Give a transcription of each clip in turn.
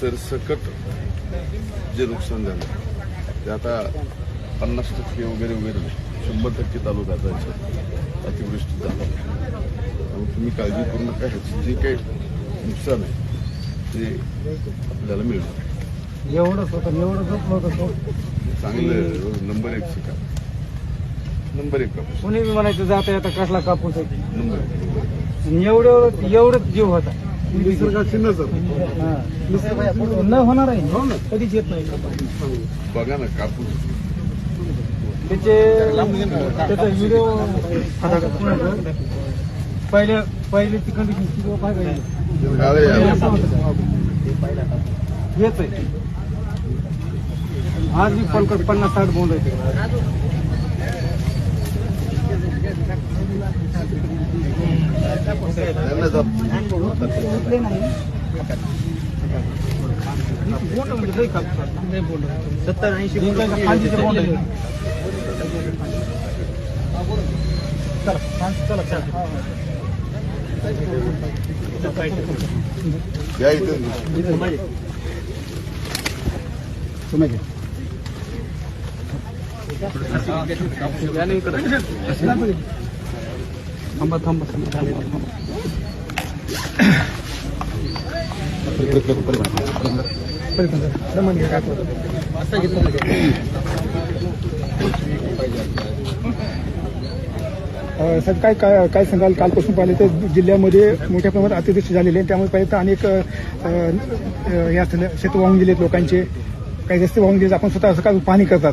सरसकट जे नुकसान झालं ते आता पन्नास टक्के वगैरे वगैरे शंभर टक्के याच्यात अतिवृष्टी झाला. त्यामुळे तुम्ही काळजी करू नका. ह्याचं जे काही नुकसान आहे ते आपल्याला मिळणार. एवढंच होतं एवढं झोपलं होतं तो. चांगलं नंबर एक शिका नंबर एक कापूस. कुणी बी म्हणायचं जाता येता कसला कापूस आहे? नंबर एक. एवढं एवढंच जीव होता. निसर्गाची नजर. हा. न होणार आहे. कधीच येत नाही. बघा ना कापूस. त्याचे त्याचा व्हिडिओ पहिल्या पहिल्याची कंडिशन व्हिडिओ पाहिजे. हेच आहे. आज मी पलकट पन्नास साठ बोंड आहे. लई कापूस सत्तर ऐंशी खांदीचे बोंड आहे चला चला चला. या इथे. थांबा. थांबा थांबा. साहेब सर काय काय काय सांगाल? कालपासून पाहिले तर जिल्ह्यामध्ये मोठ्या प्रमाणात अतिवृष्टी झालेली आहे. त्यामुळे पाहिजे तर अनेक हे अ, शेत वाहून गेलेत लोकांचे. काही रस्ते वाहून गेले आपण स्वतः असं काय पाहणी करतात.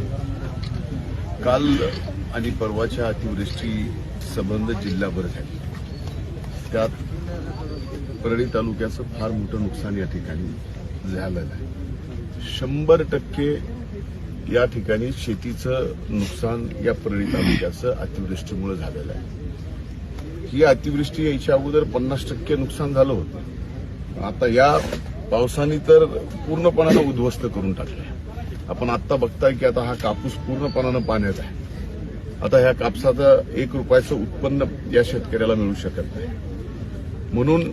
काल आणि परवाच्या अतिवृष्टी संबंध जिल्हाभर झाली. त्यात परळी तालुक्याचं फार मोठं नुकसान या ठिकाणी झालेलं आहे. शंभर टक्के या ठिकाणी शेतीचं नुकसान या परळी तालुक्याचं अतिवृष्टीमुळे झालेलं आहे. ही अतिवृष्टी यायच्या अगोदर पन्नास टक्के नुकसान झालं होतं. आता या पावसाने तर पूर्णपणानं उद्ध्वस्त करून टाकलंय. आपण आत्ता बघताय की आता हा कापूस पूर्णपणानं पाण्यात आहे. आता ह्या कापसाचं एक रुपयाचं उत्पन्न या शेतकऱ्याला मिळू शकत नाही. म्हणून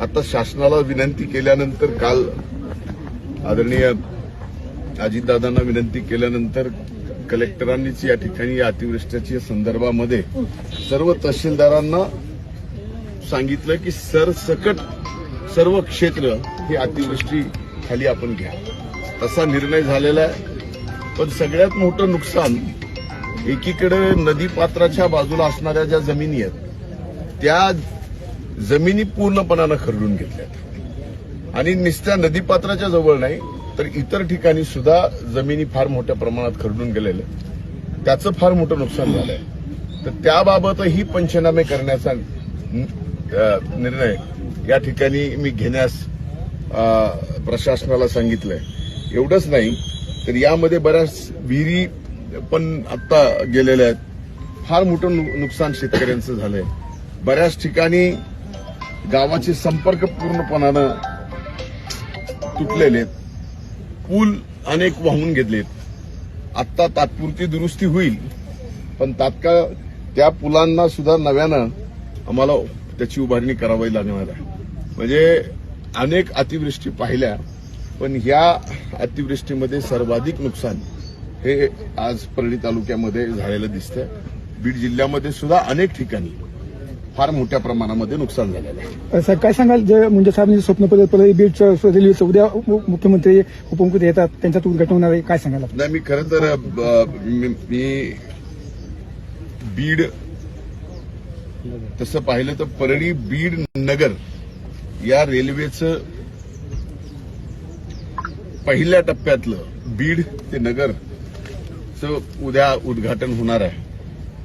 आता शासनाला विनंती केल्यानंतर काल आदरणीय अजितदादांना विनंती केल्यानंतर कलेक्टरांनीच या ठिकाणी या अतिवृष्टीच्या संदर्भामध्ये सर्व तहसीलदारांना सांगितलं की सरसकट सर्व क्षेत्र हे अतिवृष्टी खाली आपण घ्या. तसा निर्णय झालेला आहे. पण सगळ्यात मोठं नुकसान एकीकडे नदीपात्राच्या बाजूला असणाऱ्या ज्या जमिनी आहेत त्या जमिनी पूर्णपणानं खरडून घेतल्यात. आणि नुसत्या नदीपात्राच्या जवळ नाही तर इतर ठिकाणी सुद्धा जमिनी फार मोठ्या प्रमाणात खरडून गेलेल्या आहे त्याचं फार मोठं नुकसान झालंय. तर त्याबाबतही पंचनामे करण्याचा निर्णय या ठिकाणी मी घेण्यास प्रशासनाला सांगितलंय. एवढंच नाही तर यामध्ये बऱ्याच विहिरी पण आता गेलेल्या आहेत. फार मोठं नुकसान शेतकऱ्यांचं झालंय. बऱ्याच ठिकाणी गावाचे संपर्क पूर्णपणानं तुटलेले आहेत. पूल अनेक वाहून घेतलेत. आत्ता तात्पुरती दुरुस्ती होईल पण तात्काळ त्या पुलांना सुद्धा नव्यानं आम्हाला त्याची उभारणी करावी लागणार आहे. म्हणजे अनेक अतिवृष्टी पाहिल्या पण ह्या अतिवृष्टीमध्ये सर्वाधिक नुकसान हे आज परळी तालुक्यामध्ये झालेलं दिसतंय. बीड जिल्ह्यामध्ये सुद्धा अनेक ठिकाणी फार मोठ्या प्रमाणामध्ये नुकसान झालेलं आहे. सर काय सांगाल? जे मुंडे साहेबांचे स्वप्न पद्धत बीडचं रेल्वेचं उद्या मुख्यमंत्री उपमुख्यमंत्री येतात त्यांच्यात उद्घाटन होणार आहे. काय सांगाल? नाही मी खरं तर मी बीड तसं पाहिलं तर परळी बीड नगर या रेल्वेचं पहिल्या टप्प्यातलं बीड ते नगर उद्या उद्घाटन होणार आहे.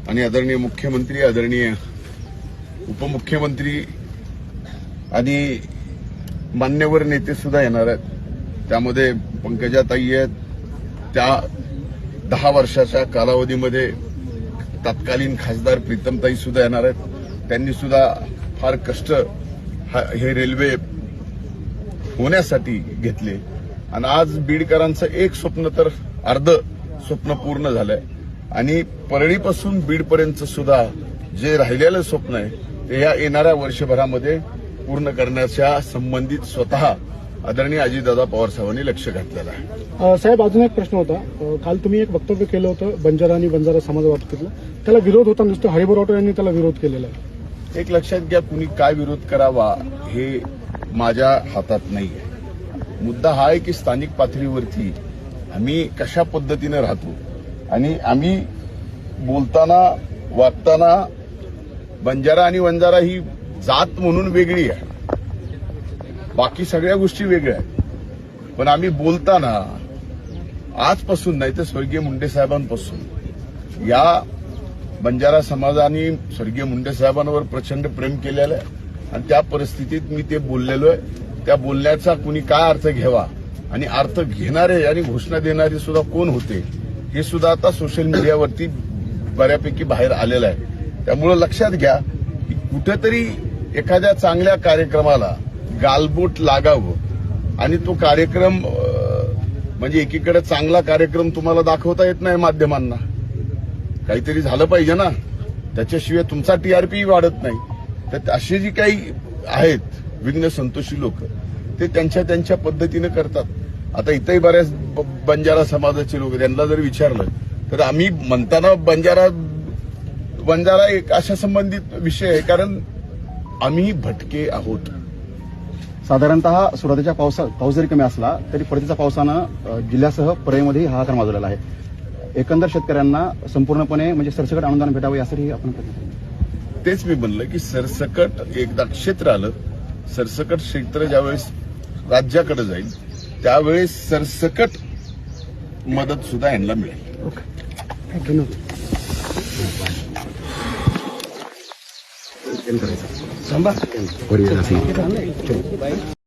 आणि आदरणीय मुख्यमंत्री आदरणीय उपमुख्यमंत्री आणि मान्यवर नेते सुद्धा येणार आहेत. त्यामध्ये पंकजाताई आहेत. त्या दहा वर्षाच्या कालावधीमध्ये तत्कालीन खासदार प्रीतमताई सुद्धा येणार आहेत. त्यांनी सुद्धा फार कष्ट हा- हे रेल्वे होण्यासाठी घेतले. आणि आज बीडकरांचं एक स्वप्न तर अर्ध स्वप्न पूर्ण झालंय. आणि परळीपासून बीडपर्यंत सुद्धा जे राहिलेलं स्वप्न आहे ते या येणाऱ्या वर्षभरामध्ये पूर्ण करण्याच्या संबंधित स्वतः आदरणीय अजितदादा पवार साहेबांनी लक्ष घातलेलं आहे. साहेब अजून एक प्रश्न होता. काल तुम्ही एक वक्तव्य केलं होतं बंजारा आणि बंजारा समाजाबाबतीतलं त्याला विरोध होता नुसतं हरिबरोटर यांनी त्याला विरोध केलेला आहे. एक लक्षात घ्या कुणी काय विरोध करावा हे माझ्या हातात नाही आहे मुद्दा हा आहे की स्थानिक पातळीवरती आम्ही कशा पद्धतीनं राहतो? आणि आम्ही बोलताना वागताना बंजारा आणि वंजारा ही जात म्हणून वेगळी आहे. बाकी सगळ्या गोष्टी वेगळ्या आहेत. पण आम्ही बोलताना आजपासून नाही तर स्वर्गीय मुंडे साहेबांपासून या बंजारा समाजाने स्वर्गीय मुंडे साहेबांवर प्रचंड प्रेम केलेलं आहे. आणि त्या परिस्थितीत मी ते बोललेलो आहे. त्या बोलण्याचा कुणी काय अर्थ घ्यावा आणि अर्थ घेणारे आणि घोषणा देणारे सुद्धा कोण होते हे सुद्धा आता सोशल मीडियावरती बऱ्यापैकी बाहेर आलेलं आहे. त्यामुळं लक्षात घ्या की कुठेतरी एखाद्या चांगल्या कार्यक्रमाला गालबोट लागावं. आणि तो कार्यक्रम म्हणजे एकीकडे चांगला कार्यक्रम तुम्हाला दाखवता येत नाही माध्यमांना. काहीतरी झालं पाहिजे ना. त्याच्याशिवाय तुमचा टीआरपी वाढत नाही. तर असे जी काही आहेत विघ्न संतोषी लोक ते त्यांच्या त्यांच्या पद्धतीनं करतात. आता इथंही बऱ्याच ब- बंजारा समाजाचे लोक त्यांना जर विचारलं तर आम्ही म्हणताना बंजारा बंजारा एक अशा संबंधित विषय आहे कारण आम्ही भटके आहोत. साधारणतः सुरुवातीच्या पावसा पाऊस जरी कमी असला तरी परतीच्या पावसानं जिल्ह्यासह परळीमध्येही हाहाकार माजवलेला आहे. एकंदर शेतकऱ्यांना संपूर्णपणे म्हणजे सरसकट अनुदान भेटावं यासाठी आपण. तेच मी म्हणलं की सरसकट एकदा क्षेत्र आलं सरसकट क्षेत्र ज्यावेळेस राज्याकडे जाईल त्यावेळेस सरसकट मदत सुद्धा यांना मिळेल. धन्यवाद Samba.